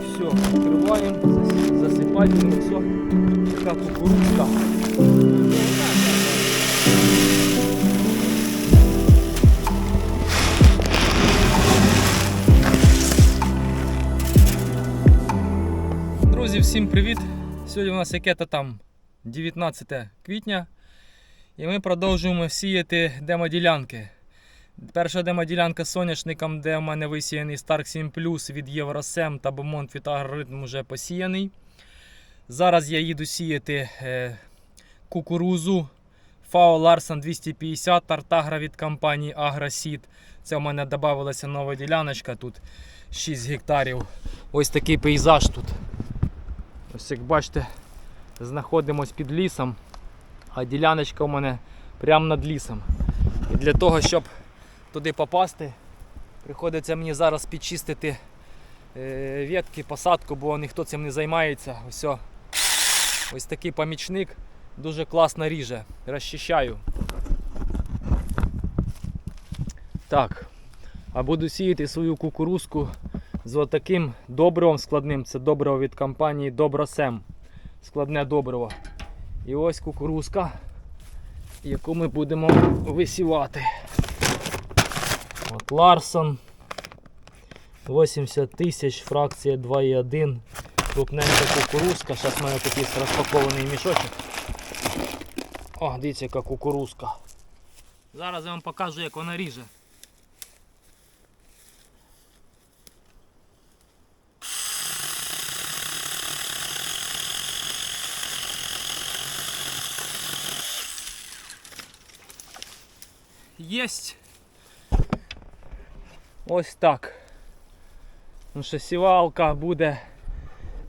Все, відкриваємо, зас- засипаємо, все. Така кукурудзка. Друзі, всім привіт! Сьогодні у нас яке-то там 19 квітня. І ми продовжуємо сіяти демоділянки. Перша демоділянка з соняшником, де в мене висіяний Stark 7 Plus від Євросем та Бомонт від Агроритм вже посіяний. Зараз я їду сіяти е, кукурузу FAO Larsen 250 Тартагра від компанії Agroseed. Це в мене додавалася нова діляночка, тут 6 гектарів. Ось такий пейзаж тут. Ось як бачите, знаходимось під лісом, а діляночка у мене прямо над лісом. І для того, щоб туди попасти, приходиться мені зараз підчистити е, ветки, посадку, бо ніхто цим не займається. Ось, ось такий помічник дуже класно ріже. Розчищаю. Так. А буду сіяти свою кукурузку з отаким добривом складним. Це добриво від компанії Добросем. Складне добриво. І ось кукурузка, яку ми будемо висівати. От Ларсон. 80 тисяч, фракція 2,1. Крупненька кукурузка. Зараз в мене такий розпакований мішочок. О, дивіться, яка кукурузка. Зараз я вам покажу, як вона ріже. Єсть. Ось так. Ну що сівалка буде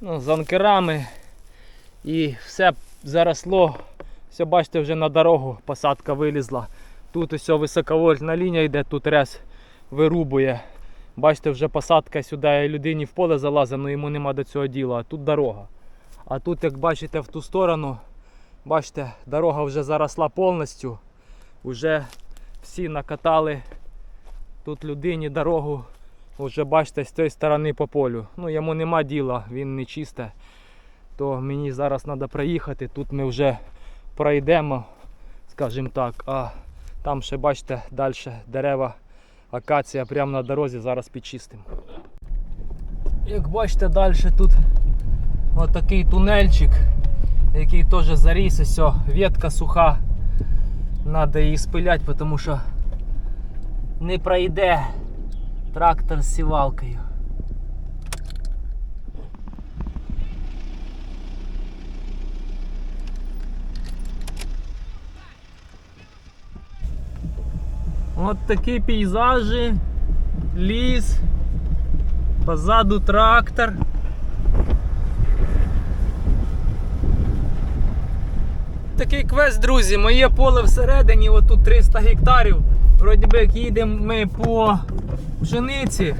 ну, з анкерами і все заросло. Все, бачите, вже на дорогу посадка вилізла. Тут ось високовольтна лінія йде, тут рез вирубує. Бачите, вже посадка сюди людині в поле залазить, але йому нема до цього діла. А тут дорога. А тут, як бачите, в ту сторону, бачите, дорога вже заросла повністю. Уже всі накатали тут людині дорогу. Вже бачите, з цієї сторони по полю. Ну йому нема діла, він не чисте. То мені зараз треба проїхати. Тут ми вже пройдемо, скажімо так. А там ще бачите далі дерева, акація прямо на дорозі, зараз підчистимо. Як бачите, далі тут отакий тунельчик, який теж заріс, ось ветка суха. Надо її спиляти, тому що не пройде трактор з сівалкою. От такі пейзажі, ліс, позаду трактор. Такий квест, друзі, моє поле всередині, отут 300 гектарів. Вроді би як їдемо ми по пшениці.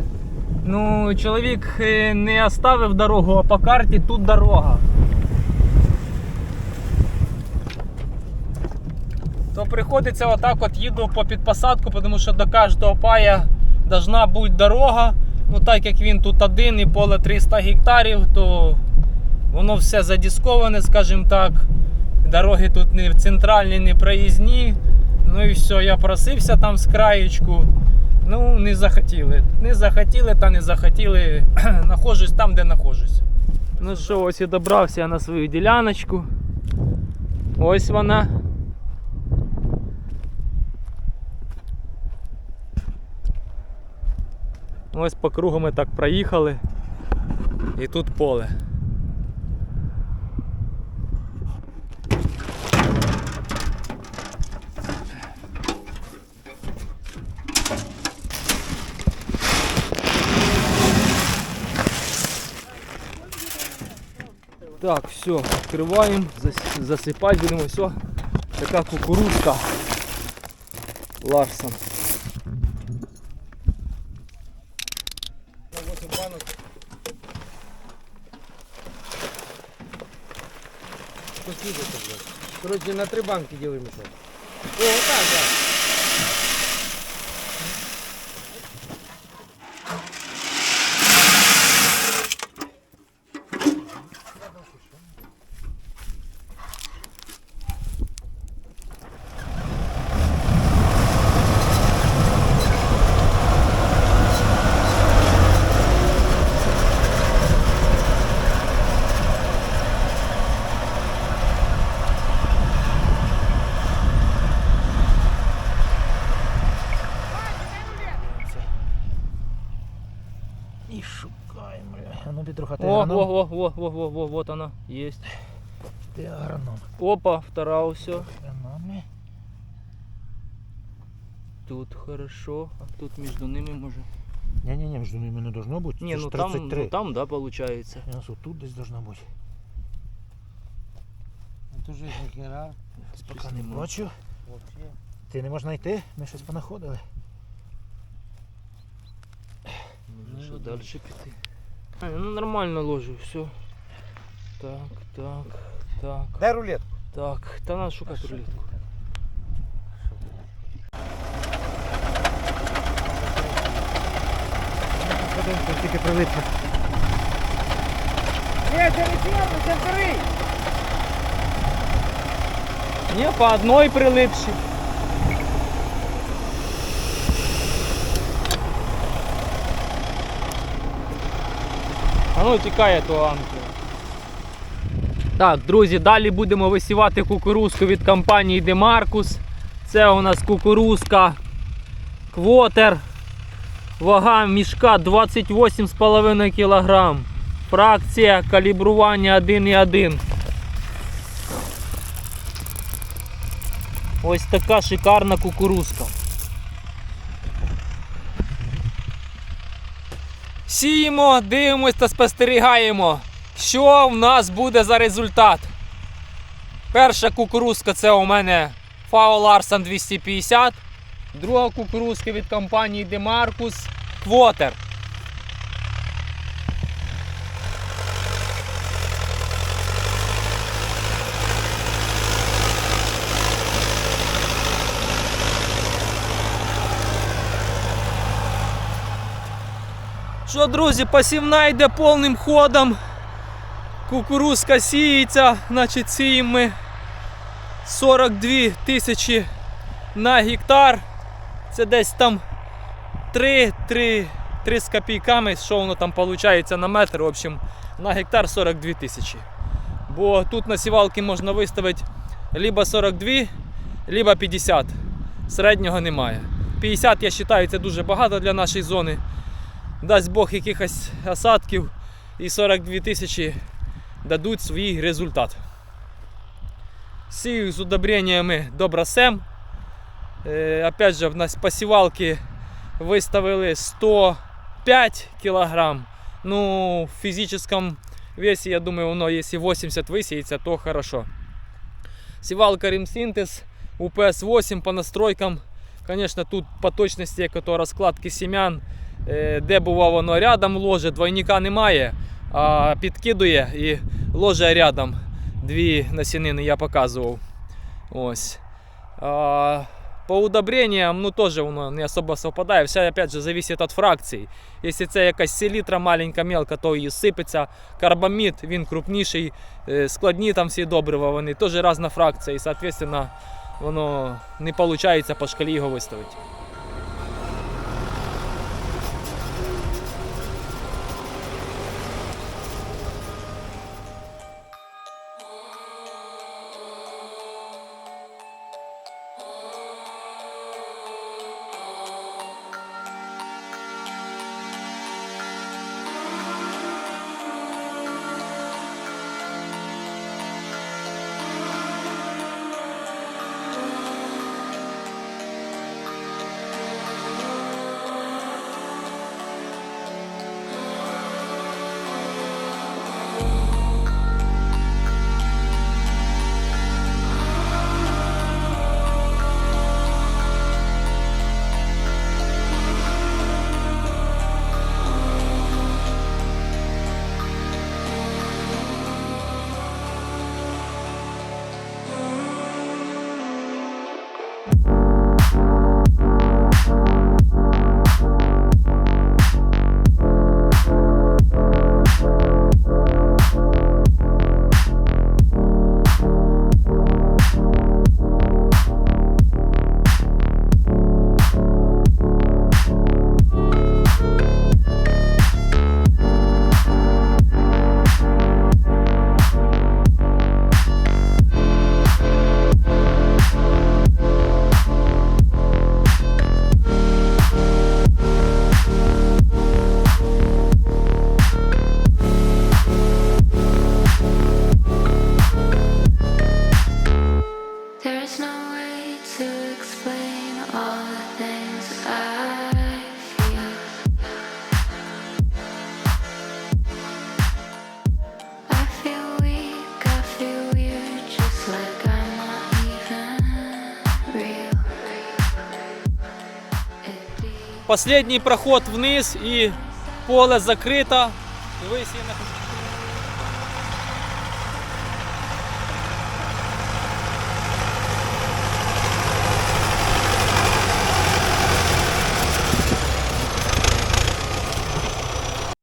Ну, чоловік е, не оставив дорогу, а по карті тут дорога. То приходиться отак от їду по підпосадку, тому що до кожного пая должна бути дорога. Ну так як він тут один і поле 300 гектарів, то воно все задісковане, скажімо так. Дороги тут не центральні, не проїзні. Ну і все, я просився там з краєчку. Ну, не захотіли. Не захотіли та не захотіли. Нахожусь там, де нахожусь. Ну що, ось і добрався на свою діляночку. Ось вона. Ось по кругу ми так проїхали. І тут поле. Так, все, відкриваємо, зас- засипати будемо, все. Така кукурузка. Ларсон. Короче, на три банки делаем еще. О, вот так, да. О, во, во, во, во, во, вот она, есть. Ти агроном. Опа, вторая все. Агрономи. Тут хорошо, а тут между ними може. Ні-ні-ні, між ними не должно бути. Не, Це ж ну там, 33. ну там, да, получается. У нас тут десь должно бути. А тут же ніхера. Поки не бачу. Вообще. Ти не можеш знайти? Ми щось понаходили. Може, що далі піти. А, ну нормально ложу, все. Так, так, так, Дай рулет. так. Та надо шукати рулетку. Подивимося, тільки прилипне. Ні, це не чорно, це вторий. Ні, по одной прилипші. А ну тікає то анкер. Так, друзі, далі будемо висівати кукурузку від компанії Demarcus. Це у нас кукурузка квотер. Вага мішка 28,5 кг. Фракція калібрування 1,1. Ось така шикарна кукурузка. Сіємо, дивимось та спостерігаємо, що в нас буде за результат. Перша кукурузка це у мене Фао Larson 250. Друга кукурузка від компанії Demarcus Quater. Що, друзі, посівна йде повним ходом. Кукурузка сіється, значить сіємо ми 42 тисячі на гектар. Це десь там 3, 3, 3 з копійками, що воно там виходить на метр. В общем, на гектар 42 тисячі. Бо тут на сівалки можна виставити либо 42, либо 50. Середнього немає. 50, я вважаю, це дуже багато для нашої зони дасть Бог якихось осадків і 42 тисячі дадуть свій результат. Сію з удобреннями Добросем. Е, опять же, в нас посівалки виставили 105 кг. Ну, в фізичному весі, я думаю, воно, якщо 80 висіється, то хорошо. Сівалка Римсинтез УПС-8 по настройкам. Конечно, тут по ото розкладки сім'ян, е, де бува воно рядом ложе, двойника немає, а підкидує і ложе рядом. Дві насінини я показував. Ось. А, по удобрениям, ну теж воно не особо совпадає. Все опять же зависит від фракцій. Якщо це якась селітра маленька, мелка, то її сипеться. Карбамід, він крупніший, е, складні там всі добрива, вони теж різна фракція, і соответственно воно не виходить по шкалі його виставити. Bye. Последній проход вниз і поле я не